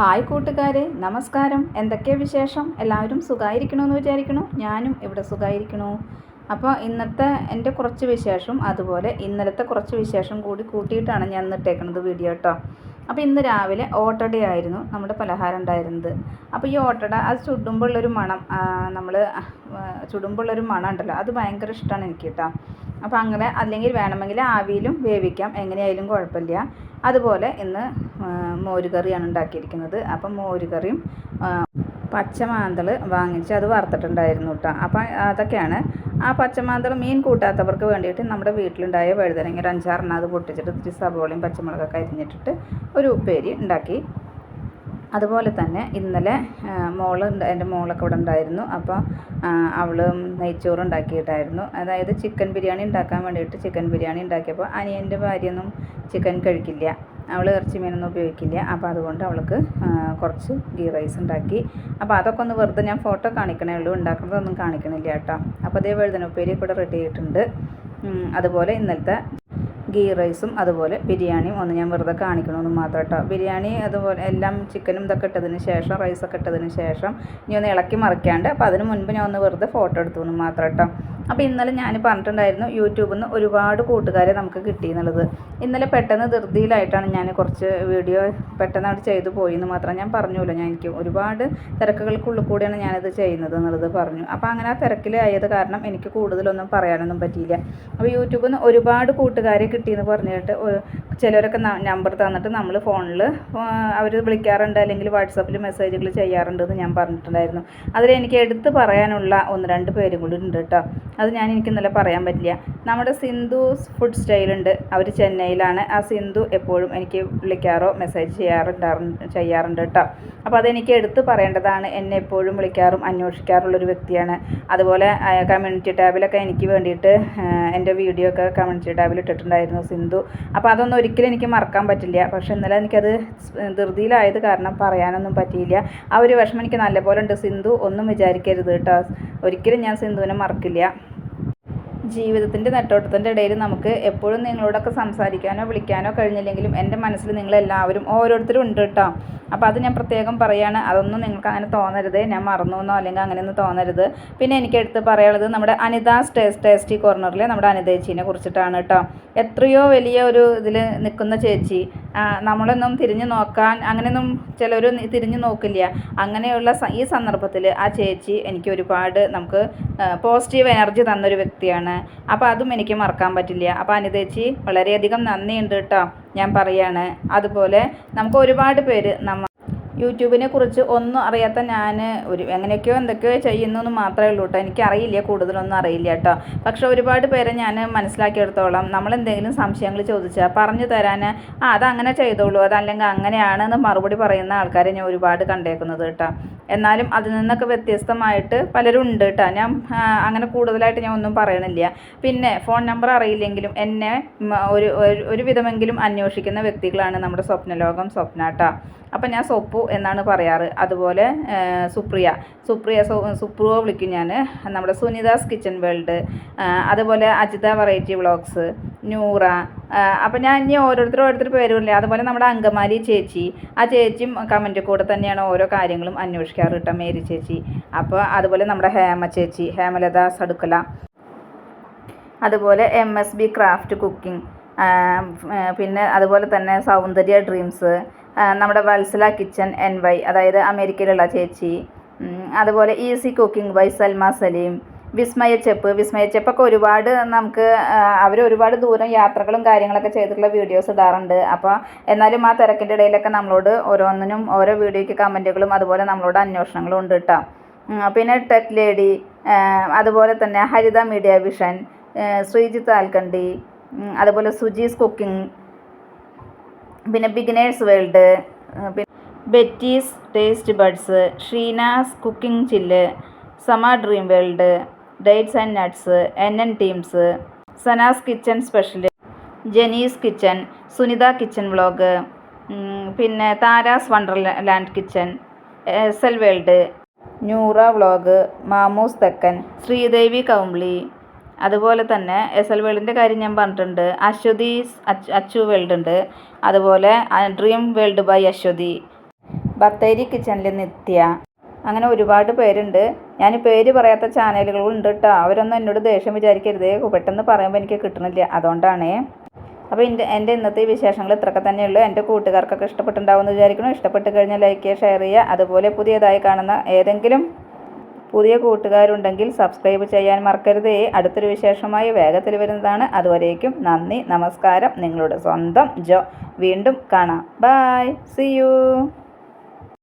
Hi കൂട്ടുകാരെ നമസ്കാരം. എന്തൊക്കെ വിശേഷം? എല്ലാവരും സുഖമായിരിക്കണമെന്ന് വിചാരിക്കണു ഞാനും ഇവിടെ സുഖമായിരിക്കണു അപ്പോൾ ഇന്നത്തെ എന്റെ കുറച്ച് വിശേഷം അതുപോലെ ഇന്നലത്തെ കുറച്ച് വിശേഷം കൂടി കൂട്ടിയിട്ടാണ് ഞാൻ ഇന്നിട്ടേക്കുന്നത് വീഡിയോ കേട്ടോ അപ്പോൾ ഇന്ന് രാവിലെ ഓട്ടടയായിരുന്നു നമ്മുടെ പലഹാരം ഉണ്ടായിരുന്നത്. അപ്പോൾ ഈ ഓട്ടട അത് ചുടുമ്പോഴുള്ളൊരു മണം നമ്മൾ ചുടുമ്പോഴുള്ളൊരു മണം ഉണ്ടല്ലോ അത് ഭയങ്കര ഇഷ്ടമാണ് എനിക്ക് കേട്ടോ അപ്പോൾ അങ്ങനെ അല്ലെങ്കിൽ വേണമെങ്കിൽ ആവിയിലും വേവിക്കാം എങ്ങനെയായാലും കുഴപ്പമില്ല. അതുപോലെ ഇന്ന് മോരുകറിയാണ് ഉണ്ടാക്കിയിരിക്കുന്നത്. അപ്പം മോരുകറിയും പച്ചമാന്തൾ വാങ്ങിച്ച് അത് വറുത്തിട്ടുണ്ടായിരുന്നു കേട്ടോ അപ്പം അതൊക്കെയാണ്. ആ പച്ചമാന്തൾ മീൻ കൂട്ടാത്തവർക്ക് വേണ്ടിയിട്ട് നമ്മുടെ വീട്ടിലുണ്ടായ വഴുതനങ്ങ ഒരു അഞ്ചാറെണ്ണം അത് പൊട്ടിച്ചിട്ട് ഇത്തിരി സവോളയും പച്ചമുളകൊക്കെ അരിഞ്ഞിട്ടിട്ട് ഒരു ഉപ്പേരി ഉണ്ടാക്കി. അതുപോലെ തന്നെ ഇന്നലെ മോൾ എന്റെ മോളൊക്കെ ഇവിടെ ഉണ്ടായിരുന്നു. അപ്പോൾ അവൾ നെയ്ച്ചോറ് ഉണ്ടാക്കിയിട്ടായിരുന്നു. അതായത് ചിക്കൻ ബിരിയാണി ഉണ്ടാക്കാൻ വേണ്ടിയിട്ട് ചിക്കൻ ബിരിയാണി ഉണ്ടാക്കിയപ്പോൾ അനിയന്റെ ഭാര്യയൊന്നും ചിക്കൻ കഴിക്കില്ല. അവൾ ഇറച്ചി മീനൊന്നും ഉപയോഗിക്കില്ല. അപ്പോൾ അതുകൊണ്ട് അവൾക്ക് കുറച്ച് ഗീ റൈസ് ഉണ്ടാക്കി. അപ്പോൾ അതൊക്കെ ഒന്ന് വെറുതെ ഞാൻ ഫോട്ടോ കാണിക്കണേ ഉള്ളൂ. ഉണ്ടാക്കുന്നതൊന്നും കാണിക്കണില്ല കേട്ടോ. അപ്പോൾ അതേ വഴുതന ഉപ്പേരി കൂടെ റെഡി ആയിട്ടുണ്ട്. അതുപോലെ ഇന്നലത്തെ ഗീ റൈസും അതുപോലെ ബിരിയാണിയും ഒന്ന് ഞാൻ വെറുതെ കാണിക്കണമെന്ന് മാത്രം കേട്ടോ. ബിരിയാണി അതുപോലെ എല്ലാം ചിക്കനും ഇതൊക്കെ ഇട്ടതിന് ശേഷം റൈസൊക്കെ ഇട്ടതിന് ശേഷം ഇനി ഒന്ന് ഇളക്കി മറിക്കാണ്ട്. അപ്പോൾ അതിന് മുൻപ് ഞാൻ ഒന്ന് വെറുതെ ഫോട്ടോ എടുത്തു എന്ന് മാത്രം കേട്ടോ. അപ്പോൾ ഇന്നലെ ഞാൻ പറഞ്ഞിട്ടുണ്ടായിരുന്നു യൂട്യൂബിൽ നിന്ന് ഒരുപാട് കൂട്ടുകാരെ നമുക്ക് കിട്ടി എന്നുള്ളത്. ഇന്നലെ പെട്ടെന്ന് ധൃതിയിലായിട്ടാണ് ഞാൻ കുറച്ച് വീഡിയോ പെട്ടെന്ന് ചെയ്തു പോയി എന്ന് മാത്രം ഞാൻ പറഞ്ഞല്ലോ ഞാൻ എനിക്ക് ഒരുപാട് തിരക്കുകൾക്കുള്ളിൽ കൂടിയാണ് ഞാനിത് ചെയ്യുന്നത് എന്നുള്ളത് പറഞ്ഞു. അപ്പോൾ അങ്ങനെ ആ തിരക്കിലായത് കാരണം എനിക്ക് കൂടുതലൊന്നും പറയാനൊന്നും പറ്റിയില്ല. അപ്പോൾ യൂട്യൂബിൽ നിന്ന് ഒരുപാട് കൂട്ടുകാരെ കിട്ടിയെന്ന് പറഞ്ഞിട്ട് ചിലരൊക്കെ നമ്പർ തന്നിട്ട് നമ്മൾ ഫോണിൽ അവർ വിളിക്കാറുണ്ട് അല്ലെങ്കിൽ വാട്സപ്പിൽ മെസ്സേജുകൾ ചെയ്യാറുണ്ട് എന്ന് ഞാൻ പറഞ്ഞിട്ടുണ്ടായിരുന്നു. അതിൽ എനിക്ക് എടുത്ത് പറയാനുള്ള ഒന്ന് രണ്ട് പേരും കൂടി ഉണ്ട് കേട്ടോ അത് ഞാൻ എനിക്ക് ഇന്നലെ പറയാൻ പറ്റില്ല. നമ്മുടെ സിന്ധു ഫുഡ് സ്റ്റൈലുണ്ട് അവർ ചെന്നൈയിലാണ്. ആ സിന്ധു എപ്പോഴും എനിക്ക് വിളിക്കാറോ മെസ്സേജ് ചെയ്യാറുണ്ടാറുണ്ട് ചെയ്യാറുണ്ട് കേട്ടോ അപ്പോൾ അതെനിക്ക് എടുത്ത് പറയേണ്ടതാണ്. എന്നെ എപ്പോഴും വിളിക്കാറും അന്വേഷിക്കാറുള്ളൊരു വ്യക്തിയാണ്. അതുപോലെ കമ്മ്യൂണിറ്റി ടാബിലൊക്കെ എനിക്ക് വേണ്ടിയിട്ട് എന്റെ വീഡിയോ ഒക്കെ കമ്മ്യൂണിറ്റി ടാബിൽ ഇട്ടിട്ടുണ്ടായിരുന്നു സിന്ധു. അപ്പോൾ അതൊന്നും ഒരിക്കലും എനിക്ക് മറക്കാൻ പറ്റില്ല. പക്ഷേ ഇന്നലെ എനിക്കത് ധൃതിയിലായത് കാരണം പറയാനൊന്നും പറ്റിയില്ല. ആ ഒരു വിഷമം എനിക്ക് നല്ലപോലെ ഉണ്ട്. സിന്ധു ഒന്നും വിചാരിക്കരുത് കേട്ടോ. ഒരിക്കലും ഞാൻ സിന്ധുവിനെ മറക്കില്ല. ജീവിതത്തിന്റെ നെട്ടോട്ടത്തിന്റെ ഇടയിൽ നമുക്ക് എപ്പോഴും നിങ്ങളോടൊക്കെ സംസാരിക്കാനോ വിളിക്കാനോ കഴിഞ്ഞില്ലെങ്കിലും എന്റെ മനസ്സിൽ നിങ്ങളെല്ലാവരും ഓരോരുത്തരും ഉണ്ട് കേട്ടോ. അപ്പോൾ അത് ഞാൻ പ്രത്യേകം പറയുകയാണ് അതൊന്നും നിങ്ങൾക്ക് അങ്ങനെ തോന്നരുത്. ഞാൻ മറന്നു എന്നോ അല്ലെങ്കിൽ അങ്ങനെയൊന്നും തോന്നരുത്. പിന്നെ എനിക്ക് എടുത്ത് പറയാനുള്ളത് നമ്മുടെ അനിതാസ് ടേസ്റ്റ് ടേസ്റ്റി കോർണറിലെ നമ്മുടെ അനിതേച്ചീനെ കുറിച്ചിട്ടാണ് കേട്ടോ. എത്രയോ വലിയ ഒരു ഇതിൽ നിൽക്കുന്ന ചേച്ചി. നമ്മളൊന്നും തിരിഞ്ഞു നോക്കാൻ അങ്ങനെയൊന്നും ചിലർ തിരിഞ്ഞു നോക്കില്ല. അങ്ങനെയുള്ള ഈ സന്ദർഭത്തിൽ ആ ചേച്ചി എനിക്ക് ഒരുപാട് നമുക്ക് പോസിറ്റീവ് എനർജി തന്നൊരു വ്യക്തിയാണ്. അപ്പോൾ അതും എനിക്ക് മറക്കാൻ പറ്റില്ല. അപ്പോൾ അനിതേച്ചി വളരെയധികം നന്ദിയുണ്ട് കേട്ടോ ഞാൻ പറയാണ്. അതുപോലെ നമുക്ക് ഒരുപാട് പേര് നമ്മ യൂട്യൂബിനെ കുറിച്ച് ഒന്നും അറിയാത്ത ഞാൻ ഒരു എങ്ങനെയൊക്കെയോ എന്തൊക്കെയോ ചെയ്യുന്നു എന്ന് മാത്രമേ ഉള്ളൂ കേട്ടോ. എനിക്കറിയില്ല കൂടുതലൊന്നും അറിയില്ല കേട്ടോ. പക്ഷെ ഒരുപാട് പേരെ ഞാൻ മനസ്സിലാക്കിയെടുത്തോളം നമ്മൾ എന്തെങ്കിലും സംശയങ്ങൾ ചോദിച്ചാൽ പറഞ്ഞു തരാൻ ആ അതങ്ങനെ ചെയ്തോളൂ അതല്ലെങ്കിൽ അങ്ങനെയാണെന്ന് മറുപടി പറയുന്ന ആൾക്കാരെ ഞാൻ ഒരുപാട് കണ്ടേക്കുന്നത് കേട്ടോ. എന്നാലും അതിൽ നിന്നൊക്കെ വ്യത്യസ്തമായിട്ട് പലരും ഉണ്ട് കേട്ടോ. ഞാൻ അങ്ങനെ കൂടുതലായിട്ട് ഞാൻ ഒന്നും പറയണില്ല. പിന്നെ ഫോൺ നമ്പർ അറിയില്ലെങ്കിലും എന്നെ ഒരു ഒരു വിധമെങ്കിലും അന്വേഷിക്കുന്ന വ്യക്തികളാണ് നമ്മുടെ സ്വപ്നലോകം സ്വപ്ന കേട്ടോ. അപ്പം ഞാൻ സൊപ്പു എന്നാണ് പറയാറ്. അതുപോലെ സുപ്രിയ. സുപ്രിയ സുപ്രുവോ വിളിക്കും ഞാൻ നമ്മുടെ സുനിതാസ് കിച്ചൺ വേൾഡ് അതുപോലെ അജിത വെറൈറ്റി വ്ളോഗ്സ് നൂറ അപ്പം ഞാൻ ഇനി ഓരോരുത്തരും ഓരോരുത്തർ പേരുമില്ല അതുപോലെ നമ്മുടെ അങ്കമാലി ചേച്ചി. ആ ചേച്ചിയും കമന്റ് കൂടെ തന്നെയാണ് ഓരോ കാര്യങ്ങളും അന്വേഷിക്കാറ് കേട്ടോ മേരി ചേച്ചി. അപ്പോൾ അതുപോലെ നമ്മുടെ ഹേമ ചേച്ചി ഹേമലത സടുക്കല. അതുപോലെ M S B craft cooking പിന്നെ അതുപോലെ തന്നെ സൗന്ദര്യ ഡ്രീംസ് നമ്മുടെ വത്സല കിച്ചൻ എൻ വൈ അതായത് അമേരിക്കയിലുള്ള ചേച്ചി. അതുപോലെ easy cooking by Salma Saleem Vismaya Cheppu Vismaya ചെപ്പൊക്കെ ഒരുപാട് നമുക്ക് അവർ ഒരുപാട് ദൂരം യാത്രകളും കാര്യങ്ങളൊക്കെ ചെയ്തിട്ടുള്ള വീഡിയോസ് ഇടാറുണ്ട്. അപ്പോൾ എന്നാലും ആ തിരക്കിന്റെ ഇടയിലൊക്കെ നമ്മളോട് ഓരോന്നിനും ഓരോ വീഡിയോയ്ക്ക് കമന്റുകളും അതുപോലെ നമ്മളോട് അന്വേഷണങ്ങളും ഉണ്ട് കേട്ടോ പിന്നെ ടെക് ലേഡി അതുപോലെ തന്നെ ഹരിത മീഡിയ വിഷൻ ശ്രീജിത്ത് ആൽക്കണ്ടി അതുപോലെ സുജീസ് കുക്കിംഗ് പിന്നെ ബിഗിനേഴ്സ് വേൾഡ് പിന്നെ Betty's taste buds Sheena's cooking ചില്ല് സമ dream world dates and nuts N N teams Sana's kitchen special Jani's kitchen Sunitha kitchen vlog പിന്നെ Tara's wonderland kitchen S L world Noora vlog മാമൂസ് തെക്കൻ ശ്രീദേവി കൗംബ്ലി അതുപോലെ തന്നെ S L വേൾഡിന്റെ കാര്യം ഞാൻ പറഞ്ഞിട്ടുണ്ട്. അശ്വതി അച്ചു വേൾഡ് ഉണ്ട്. അതുപോലെ dream world by Aswathy. Bathery കിച്ചണിൽ നിത്യ. അങ്ങനെ ഒരുപാട് പേരുണ്ട്. ഞാൻ പേര് പറയാത്ത ചാനലുകളുണ്ട് കേട്ടോ അവരൊന്നും എന്നോട് ദേഷ്യം വിചാരിക്കരുതേ. പെട്ടെന്ന് പറയുമ്പോൾ എനിക്ക് കിട്ടണില്ല. അതുകൊണ്ടാണ്. അപ്പോൾ എന്റെ എന്റെ ഇന്നത്തെ വിശേഷങ്ങൾ ഇത്രയൊക്കെ തന്നെയുള്ളൂ. എന്റെ കൂട്ടുകാർക്കൊക്കെ ഇഷ്ടപ്പെട്ടുണ്ടാവുമെന്ന് വിചാരിക്കണം ഇഷ്ടപ്പെട്ട് കഴിഞ്ഞാൽ ലൈക്ക് ചെയ്യുക ഷെയർ ചെയ്യുക. അതുപോലെ പുതിയതായി കാണുന്ന ഏതെങ്കിലും പുതിയ കൂട്ടുകാരുണ്ടെങ്കിൽ സബ്സ്ക്രൈബ് ചെയ്യാൻ മറക്കരുതേ. അടുത്തൊരു വിശേഷമായി വേഗത്തിൽ വരുന്നതാണ്. അതുവരേക്കും നന്ദി നമസ്കാരം. നിങ്ങളുടെ സ്വന്തം ജോ. വീണ്ടും കാണാം. Bye C U